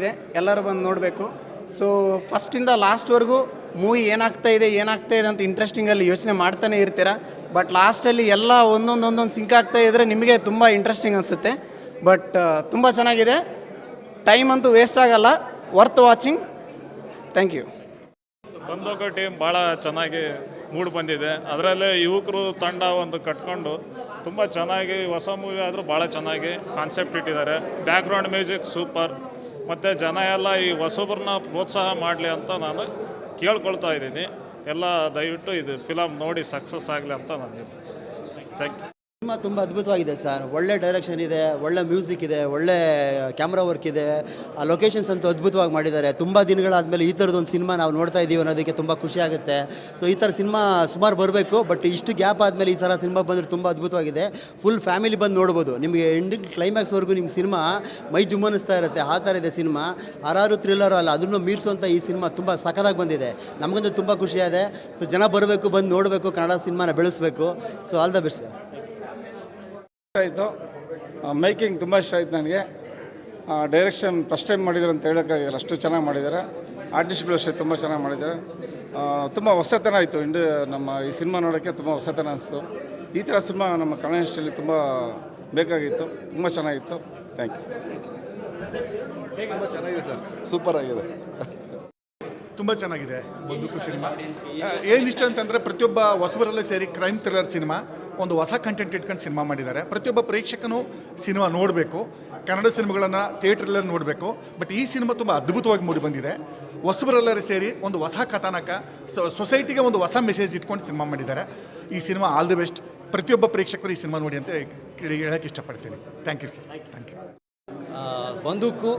ಇದೆ, ಎಲ್ಲರೂ ಬಂದು ನೋಡಬೇಕು. ಸೊ ಫಸ್ಟಿಂದ ಲಾಸ್ಟ್ವರೆಗೂ ಮೂವಿ ಏನಾಗ್ತಾ ಇದೆ ಏನಾಗ್ತಾ ಇದೆ ಅಂತ ಇಂಟ್ರೆಸ್ಟಿಂಗಲ್ಲಿ ಯೋಚನೆ ಮಾಡ್ತಾನೆ ಇರ್ತೀರ? ಬಟ್ ಲಾಸ್ಟಲ್ಲಿ ಎಲ್ಲ ಒಂದೊಂದು ಒಂದೊಂದು ಸಿಂಕ್ ಆಗ್ತಾ ಇದ್ದರೆ ನಿಮಗೆ ತುಂಬ ಇಂಟ್ರೆಸ್ಟಿಂಗ್ ಅನಿಸುತ್ತೆ. ಬಟ್ ತುಂಬ ಚೆನ್ನಾಗಿದೆ. ಟೈಮ್ ಅಂತೂ ವೇಸ್ಟ್ ಆಗಲ್ಲ. ವರ್ತ್ ವಾಚಿಂಗ್ ಥ್ಯಾಂಕ್ ಯು ಬಂದೋಗ ಟೀಮ್ ಭಾಳ ಚೆನ್ನಾಗಿ ಮೂಡ್ ಬಂದಿದೆ. ಅದರಲ್ಲೇ ಯುವಕರು ತಂಡ ಒಂದು ಕಟ್ಕೊಂಡು ತುಂಬ ಚೆನ್ನಾಗಿ ಹೊಸ ಮೂವಿ ಆದರೂ ಭಾಳ ಚೆನ್ನಾಗಿ ಕಾನ್ಸೆಪ್ಟ್ ಇಟ್ಟಿದ್ದಾರೆ. ಬ್ಯಾಕ್ಗ್ರೌಂಡ್ ಮ್ಯೂಸಿಕ್ ಸೂಪರ್ ಮತ್ತು ಜನ ಎಲ್ಲ ಈ ಹೊಸಬ್ರನ್ನ ಪ್ರೋತ್ಸಾಹ ಮಾಡಲಿ ಅಂತ ನಾನು ಕೇಳ್ಕೊಳ್ತಾ ಇದ್ದೀನಿ. ಎಲ್ಲ ದಯವಿಟ್ಟು ಇದು ಫಿಲಮ್ ನೋಡಿ ಸಕ್ಸಸ್ ಆಗಲಿ ಅಂತ ನಾನು ಹೇಳ್ತೀನಿ. ಥ್ಯಾಂಕ್ ಯು ಸಿನಿಮಾ ತುಂಬ ಅದ್ಭುತವಾಗಿದೆ ಸರ್. ಒಳ್ಳೆ ಡೈರೆಕ್ಷನ್ ಇದೆ, ಒಳ್ಳೆ ಮ್ಯೂಸಿಕ್ ಇದೆ, ಒಳ್ಳೆ ಕ್ಯಾಮ್ರಾ ವರ್ಕ್ ಇದೆ. ಆ ಲೊಕೇಶನ್ಸ್ ಅಂತೂ ಅದ್ಭುತವಾಗಿ ಮಾಡಿದ್ದಾರೆ. ತುಂಬ ದಿನಗಳಾದಮೇಲೆ ಈ ಥರದೊಂದು ಸಿನಿಮಾ ನಾವು ನೋಡ್ತಾ ಇದ್ದೀವಿ ಅನ್ನೋದಕ್ಕೆ ತುಂಬ ಖುಷಿ ಆಗುತ್ತೆ. ಸೊ ಈ ಥರ ಸಿನಿಮಾ ಸುಮಾರು ಬರಬೇಕು ಬಟ್ ಇಷ್ಟು ಗ್ಯಾಪ್ ಆದಮೇಲೆ ಈ ಥರ ಸಿನಿಮಾ ಬಂದರೆ ತುಂಬ ಅದ್ಭುತವಾಗಿದೆ. ಫುಲ್ ಫ್ಯಾಮಿಲಿ ಬಂದು ನೋಡ್ಬೋದು. ನಿಮಗೆ ಎಂಡಿಂಗ್ ಕ್ಲೈಮ್ಯಾಕ್ಸ್ವರೆಗೂ ನಿಮ್ಮ ಸಿನಿಮಾ ಮೈ ಜುಮ್ಮನಿಸ್ತಾ ಇರುತ್ತೆ. ಆ ಥರ ಇದೆ ಸಿನಿಮಾ. ಆರಾರು ಥ್ರಿಲ್ಲರ್ ಅಲ್ಲ, ಅದನ್ನು ಮೀರಿಸುವಂಥ ಈ ಸಿನಿಮಾ ತುಂಬ ಸಖತ್ತಾಗಿ ಬಂದಿದೆ. ನಮಗಂತೂ ತುಂಬ ಖುಷಿಯಾದೆ ಸೊ ಜನ ಬರಬೇಕು, ಬಂದು ನೋಡಬೇಕು, ಕನ್ನಡ ಸಿನಿಮಾನ ಬೆಳೆಸಬೇಕು. ಸೊ ಆಲ್ ದ ಬೆಸ್ಟ್ ಆಯಿತು ಮೇಕಿಂಗ್ ತುಂಬ ಇಷ್ಟ ಆಯಿತು ನನಗೆ. ಡೈರೆಕ್ಷನ್ ಫಸ್ಟ್ ಟೈಮ್ ಮಾಡಿದ್ದಾರೆ ಅಂತ ಹೇಳೋಕ್ಕಾಗಿಲ್ಲ ಅಷ್ಟು ಚೆನ್ನಾಗಿ ಮಾಡಿದ್ದಾರೆ. ಆರ್ಟಿಸ್ಟ್ಗಳು ಅಷ್ಟೇ ತುಂಬ ಚೆನ್ನಾಗಿ ಮಾಡಿದ್ದಾರೆ. ತುಂಬ ಹೊಸತನ ಆಯಿತು. ಇಂಡಿ ನಮ್ಮ ಈ ಸಿನಿಮಾ ನೋಡೋಕ್ಕೆ ತುಂಬ ಹೊಸತನ ಅನಿಸ್ತು. ಈ ಥರ ಸಿನಿಮಾ ನಮ್ಮ ಕನ್ನಡ ಇಂಡಸ್ಟ್ರಿಯಲ್ಲಿ ತುಂಬ ಬೇಕಾಗಿತ್ತು. ತುಂಬ ಚೆನ್ನಾಗಿತ್ತು. ಥ್ಯಾಂಕ್ ಯು ತುಂಬ ಚೆನ್ನಾಗಿದೆ ಸರ್ ಸೂಪರ್ ಆಗಿದೆ. ತುಂಬ ಚೆನ್ನಾಗಿದೆ ಬಂದೂಕು ಸಿನಿಮಾ ಏನು ಇಷ್ಟ ಅಂತಂದರೆ ಪ್ರತಿಯೊಬ್ಬ ಹೊಸಬರಲ್ಲೇ ಸೇರಿ ಕ್ರೈಮ್ ಥ್ರಿಲ್ಲರ್ ಸಿನಿಮಾ ಒಂದು ಹೊಸ ಕಂಟೆಂಟ್ ಇಟ್ಕೊಂಡು ಸಿನಿಮಾ ಮಾಡಿದ್ದಾರೆ. ಪ್ರತಿಯೊಬ್ಬ ಪ್ರೇಕ್ಷಕನು ಸಿನಿಮಾ ನೋಡಬೇಕು. ಕನ್ನಡ ಸಿನಿಮಾಗಳನ್ನು ಥಿಯೇಟ್ರಲ್ಲೇ ನೋಡಬೇಕು. ಬಟ್ ಈ ಸಿನಿಮಾ ತುಂಬ ಅದ್ಭುತವಾಗಿ ಮೂಡಿ ಬಂದಿದೆ. ಹೊಸಬರೆಲ್ಲರೂ ಸೇರಿ ಒಂದು ಹೊಸ ಕಥಾನಕ ಸೊಸೈಟಿಗೆ ಒಂದು ಹೊಸ ಮೆಸೇಜ್ ಇಟ್ಕೊಂಡು ಸಿನಿಮಾ ಮಾಡಿದ್ದಾರೆ. ಈ ಸಿನಿಮಾ ಆಲ್ ದಿ ಬೆಸ್ಟ್ ಪ್ರತಿಯೊಬ್ಬ ಪ್ರೇಕ್ಷಕರು ಈ ಸಿನಿಮಾ ನೋಡಿ ಅಂತ ಹೇಳಕ್ಕೆ ಇಷ್ಟಪಡ್ತೀನಿ. Thank you sir thank you ಬಂದೂಕು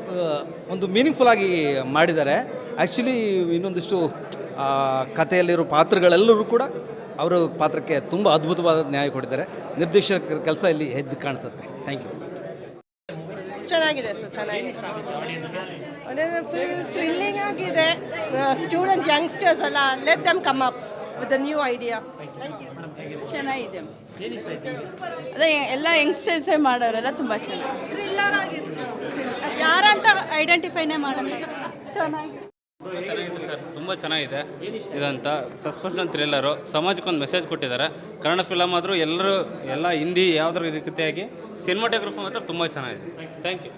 ಒಂದು ಮೀನಿಂಗ್ಫುಲ್ ಆಗಿ ಮಾಡಿದ್ದಾರೆ. ಆ್ಯಕ್ಚುಲಿ ಇನ್ನೊಂದಿಷ್ಟು ಕಥೆಯಲ್ಲಿರೋ ಪಾತ್ರಗಳೆಲ್ಲರೂ ಕೂಡ ಅವರ ಪಾತ್ರಕ್ಕೆ ತುಂಬ ಅದ್ಭುತವಾದ ನ್ಯಾಯ ಕೊಟ್ಟಿದ್ದಾರೆ. ನಿರ್ದೇಶಕ ಕೆಲಸ ಇಲ್ಲಿ ಎದ್ದು ಕಾಣಿಸುತ್ತೆ. ಥ್ಯಾಂಕ್ ಯು ಚೆನ್ನಾಗಿದೆ ಸರ್ ಚೆನ್ನಾಗಿದೆ. ಅದೇ ಫುಲ್ ಥ್ರಿಲ್ಲಿಂಗ್ ಆಗಿದೆ. ಸ್ಟೂಡೆಂಟ್ಸ್ ಯಂಗ್ಸ್ಟರ್ಸ್ ಅಲ್ಲ let them come up with new idea thank you ಚೆನ್ನಾಗಿದೆ. ಅದೇ ಎಲ್ಲ ಯಂಗ್ಸ್ಟರ್ಸೇ ಮಾಡೋರೆಲ್ಲ ತುಂಬ ಚೆನ್ನಾಗಿ ಥ್ರಿಲ್ಲರ್ ಆಗಿತ್ತು. ಯಾರಂತ ಐಡೆಂಟಿಫೈನೇ ಮಾಡಲ್ಲ. ಚೆನ್ನಾಗಿ. ಚೆನ್ನಾಗಿದೆ ಸರ್ ತುಂಬ ಚೆನ್ನಾಗಿದೆ. ಇದಂತ ಸಸ್ಪೆನ್ಷನ್ ಥ್ರಿಲ್ಲರು ಸಮಾಜಕ್ಕೆ ಒಂದು ಮೆಸೇಜ್ ಕೊಟ್ಟಿದ್ದಾರೆ. ಕನ್ನಡ ಫಿಲಮ್ ಆದರೂ ಎಲ್ಲರೂ ಎಲ್ಲ ಹಿಂದಿ ಯಾವುದ್ರ ರೀತಿಯಾಗಿ ಸಿನಿಮಾಟೋಗ್ರಫಿ ಮಾತ್ರ ತುಂಬ ಚೆನ್ನಾಗಿದೆ. ಥ್ಯಾಂಕ್ ಯು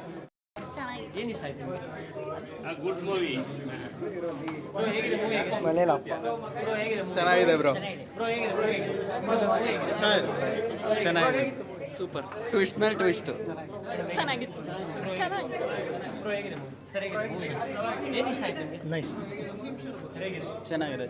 ಚೆನ್ನಾಗಿದೆ ಬ್ರೋ ಚೆನ್ನಾಗಿದೆ. ಸೂಪರ್. ಟ್ವಿಸ್ಟ್ ಮೇಲೆ ಟ್ವಿಸ್ಟ್ ಚೆನ್ನಾಗಿತ್ತು. ಚೆನ್ನಾಗಿ ಚೆನ್ನಾಗಿದೆ.